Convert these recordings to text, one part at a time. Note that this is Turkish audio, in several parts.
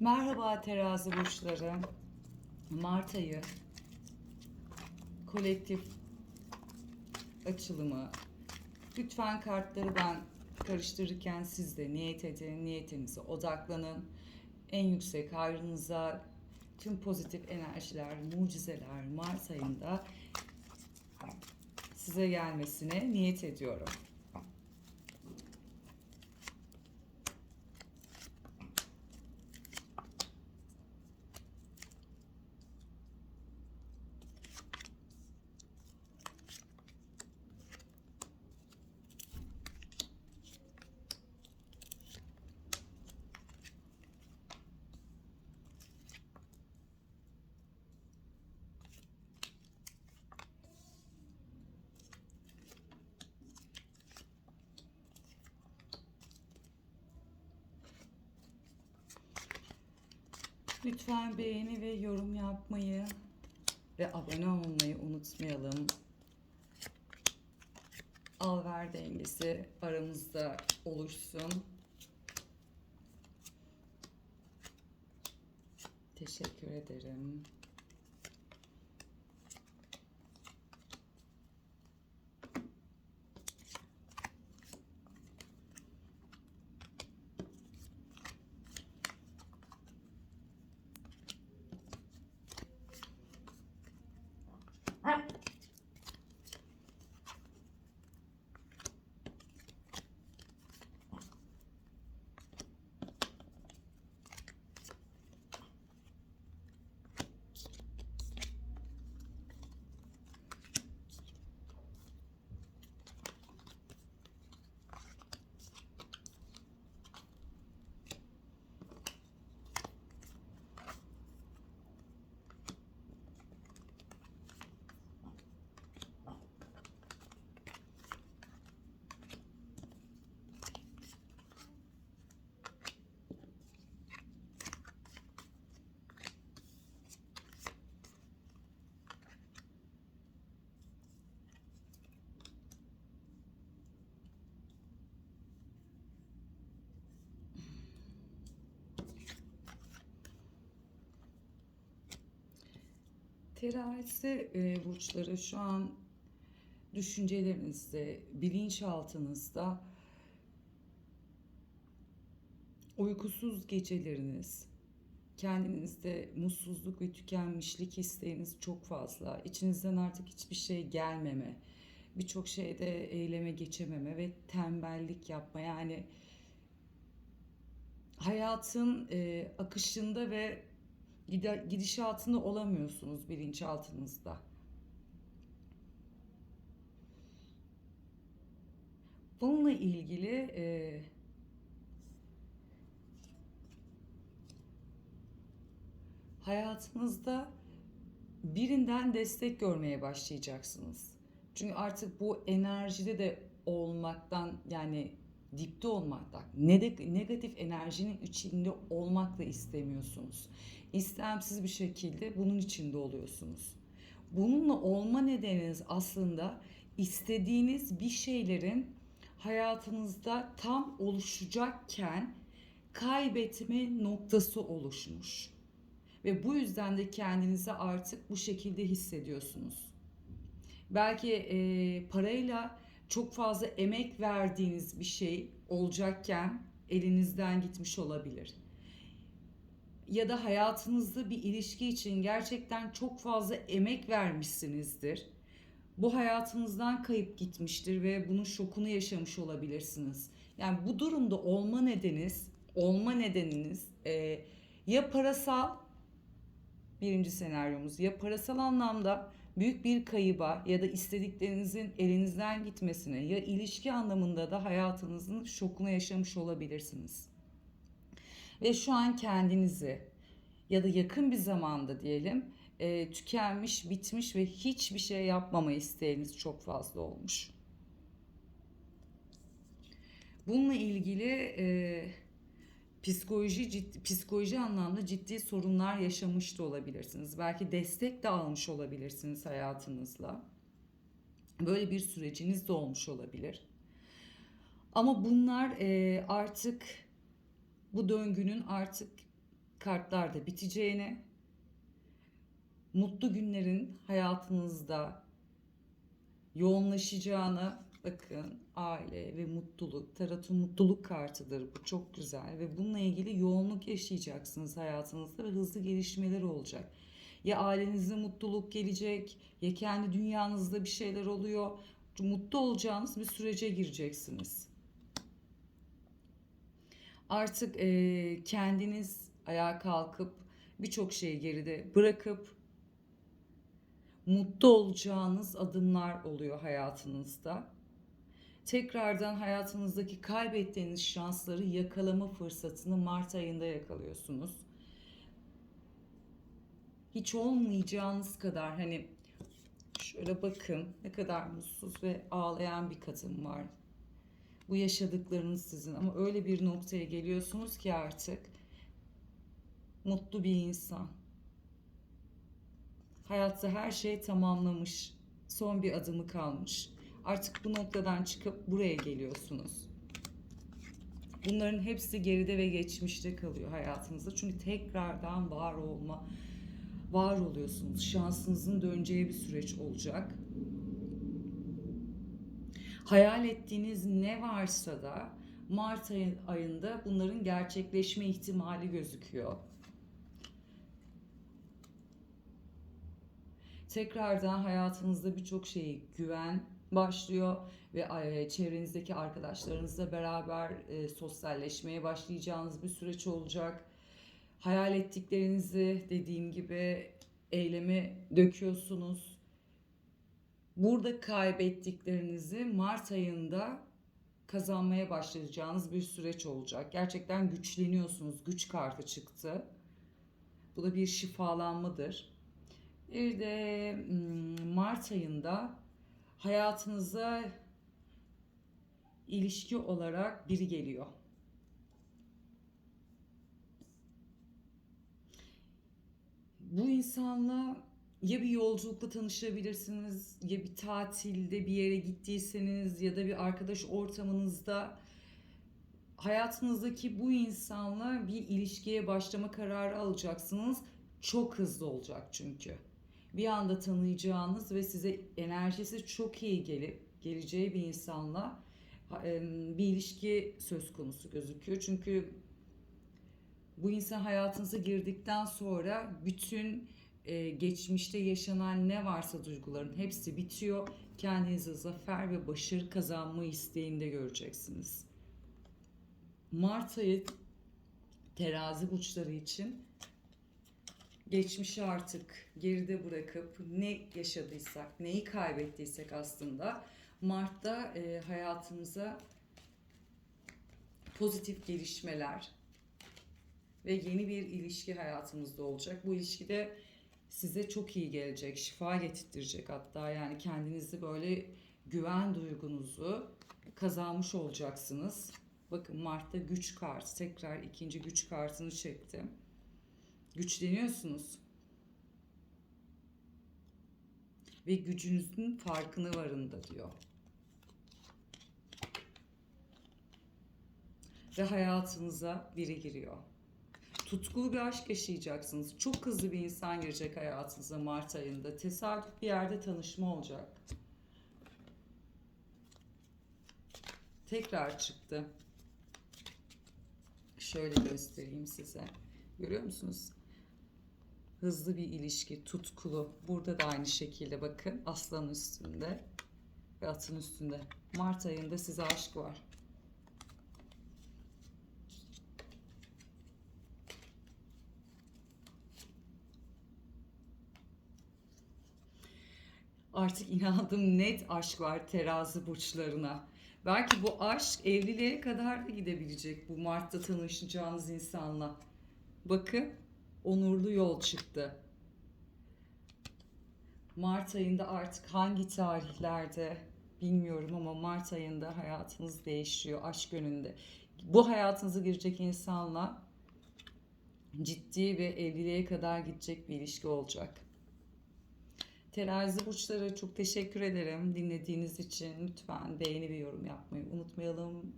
Merhaba terazi burçları. Mart ayı kolektif açılımı. Lütfen kartları ben karıştırırken siz de niyet edin, niyetinize odaklanın. En yüksek hayrınıza tüm pozitif enerjiler, mucizeler Mart ayında size gelmesine niyet ediyorum. Lütfen beğeni ve yorum yapmayı ve abone olmayı unutmayalım. Al ver dengesi aramızda oluşsun. Teşekkür ederim. Up. Terazi e, burçları şu an düşüncelerinizde, bilinçaltınızda uykusuz geceleriniz, kendinizde mutsuzluk ve tükenmişlik isteğiniz çok fazla. İçinizden artık hiçbir şey gelmeme, birçok şeyde eyleme geçememe ve tembellik yapma. Yani hayatın e, akışında ve gidişatında olamıyorsunuz bilinçaltınızda. Bununla ilgili e, hayatınızda birinden destek görmeye başlayacaksınız. Çünkü artık bu enerjide de olmaktan yani dipte olmaktan, neg- negatif enerjinin içinde olmakla istemiyorsunuz. İstemsiz bir şekilde bunun içinde oluyorsunuz. Bununla olma nedeniniz aslında istediğiniz bir şeylerin hayatınızda tam oluşacakken kaybetme noktası oluşmuş. Ve bu yüzden de kendinizi artık bu şekilde hissediyorsunuz. Belki e, parayla çok fazla emek verdiğiniz bir şey olacakken elinizden gitmiş olabilir. Ya da hayatınızda bir ilişki için gerçekten çok fazla emek vermişsinizdir. Bu hayatınızdan kayıp gitmiştir ve bunun şokunu yaşamış olabilirsiniz. Yani bu durumda olma nedeniniz, olma nedeniniz e, ya parasal birinci senaryomuz ya parasal anlamda büyük bir kayıba ya da istediklerinizin elinizden gitmesine ya ilişki anlamında da hayatınızın şokunu yaşamış olabilirsiniz. Ve şu an kendinizi ya da yakın bir zamanda diyelim e, tükenmiş, bitmiş ve hiçbir şey yapmama isteğiniz çok fazla olmuş. Bununla ilgili e, psikoloji ciddi, psikoloji anlamda ciddi sorunlar yaşamış da olabilirsiniz. Belki destek de almış olabilirsiniz hayatınızla. Böyle bir süreciniz de olmuş olabilir. Ama bunlar e, artık bu döngünün artık kartlarda biteceğini, mutlu günlerin hayatınızda yoğunlaşacağını bakın aile ve mutluluk tarotun mutluluk kartıdır bu çok güzel ve bununla ilgili yoğunluk yaşayacaksınız hayatınızda ve hızlı gelişmeler olacak. Ya ailenizde mutluluk gelecek ya kendi dünyanızda bir şeyler oluyor. Mutlu olacağınız bir sürece gireceksiniz. Artık eee, kendiniz ayağa kalkıp birçok şeyi geride bırakıp mutlu olacağınız adımlar oluyor hayatınızda. Tekrardan hayatınızdaki kaybettiğiniz şansları yakalama fırsatını Mart ayında yakalıyorsunuz. Hiç olmayacağınız kadar hani şöyle bakın ne kadar mutsuz ve ağlayan bir kadın var. Bu yaşadıklarınız sizin ama öyle bir noktaya geliyorsunuz ki artık mutlu bir insan. Hayatta her şey tamamlamış. Son bir adımı kalmış. Artık bu noktadan çıkıp buraya geliyorsunuz. Bunların hepsi geride ve geçmişte kalıyor hayatınızda. Çünkü tekrardan var olma, var oluyorsunuz. Şansınızın döneceği bir süreç olacak. Hayal ettiğiniz ne varsa da Mart ayı- ayında bunların gerçekleşme ihtimali gözüküyor. Tekrardan hayatınızda birçok şeyi güven başlıyor ve e, çevrenizdeki arkadaşlarınızla beraber e, sosyalleşmeye başlayacağınız bir süreç olacak. Hayal ettiklerinizi dediğim gibi eyleme döküyorsunuz. Burada kaybettiklerinizi Mart ayında kazanmaya başlayacağınız bir süreç olacak. Gerçekten güçleniyorsunuz. Güç kartı çıktı. Bu da bir şifalanmadır. Bir de Mart ayında hayatınıza ilişki olarak biri geliyor. Bu insanla ya bir yolculukla tanışabilirsiniz, ya bir tatilde bir yere gittiyseniz ya da bir arkadaş ortamınızda hayatınızdaki bu insanla bir ilişkiye başlama kararı alacaksınız. Çok hızlı olacak çünkü. Bir anda tanıyacağınız ve size enerjisi çok iyi gelip geleceği bir insanla bir ilişki söz konusu gözüküyor. Çünkü bu insan hayatınıza girdikten sonra bütün e, geçmişte yaşanan ne varsa duyguların hepsi bitiyor. Kendinize zafer ve başarı kazanma isteğinde göreceksiniz. Mart ayı terazi burçları için geçmişi artık geride bırakıp ne yaşadıysak, neyi kaybettiysek aslında Mart'ta e, hayatımıza pozitif gelişmeler ve yeni bir ilişki hayatımızda olacak. Bu ilişkide size çok iyi gelecek, şifa getirtirecek hatta yani kendinizi böyle güven duygunuzu kazanmış olacaksınız. Bakın Mart'ta güç kartı tekrar ikinci güç kartını çektim. Güçleniyorsunuz. Ve gücünüzün farkına varın da diyor. Ve hayatınıza biri giriyor. Tutkulu bir aşk yaşayacaksınız. Çok hızlı bir insan girecek hayatınıza Mart ayında. Tesadüf bir yerde tanışma olacak. Tekrar çıktı. Şöyle göstereyim size. Görüyor musunuz? Hızlı bir ilişki, tutkulu. Burada da aynı şekilde bakın. Aslan üstünde ve atın üstünde. Mart ayında size aşk var. Artık inandım net aşk var terazi burçlarına. Belki bu aşk evliliğe kadar da gidebilecek bu Mart'ta tanışacağınız insanla. Bakın onurlu yol çıktı. Mart ayında artık hangi tarihlerde bilmiyorum ama Mart ayında hayatınız değişiyor aşk yönünde. Bu hayatınıza girecek insanla ciddi ve evliliğe kadar gidecek bir ilişki olacak. Terazi burçları çok teşekkür ederim dinlediğiniz için. Lütfen beğeni ve yorum yapmayı unutmayalım.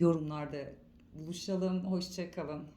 Yorumlarda buluşalım. Hoşçakalın.